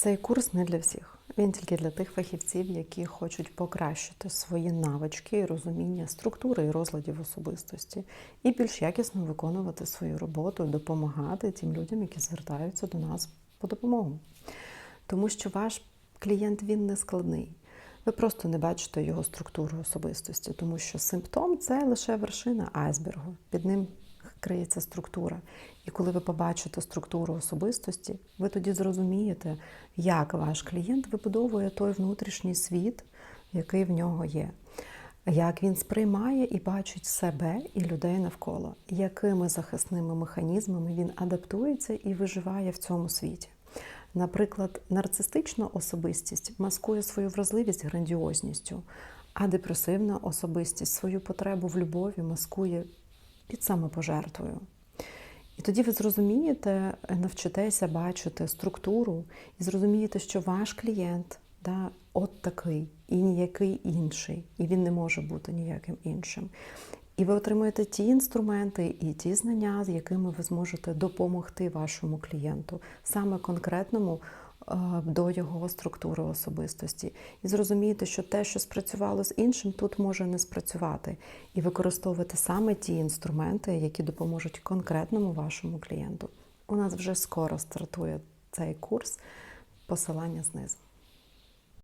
Цей курс не для всіх. Він тільки для тих фахівців, які хочуть покращити свої навички і розуміння структури і розладів особистості, і більш якісно виконувати свою роботу, допомагати тим людям, які звертаються до нас по допомогу. Тому що ваш клієнт він не складний. Ви просто не бачите його структуру особистості, тому що симптом це лише вершина айсбергу. Під ним криється структура. І коли ви побачите структуру особистості, ви тоді зрозумієте, як ваш клієнт вибудовує той внутрішній світ, який в нього є. Як він сприймає і бачить себе і людей навколо, якими захисними механізмами він адаптується і виживає в цьому світі. Наприклад, нарцистична особистість маскує свою вразливість грандіозністю, а депресивна особистість свою потребу в любові маскує під самопожертвою. І тоді ви зрозумієте, навчитеся бачити структуру і зрозумієте, що ваш клієнт да, от такий і ніякий інший, і він не може бути ніяким іншим. І ви отримуєте ті інструменти і ті знання, з якими ви зможете допомогти вашому клієнту, саме конкретному е, до його структури особистості. І зрозуміти, що те, що спрацювало з іншим, тут може не спрацювати. І використовувати саме ті інструменти, які допоможуть конкретному вашому клієнту. У нас вже скоро стартує цей курс. Посилання знизу.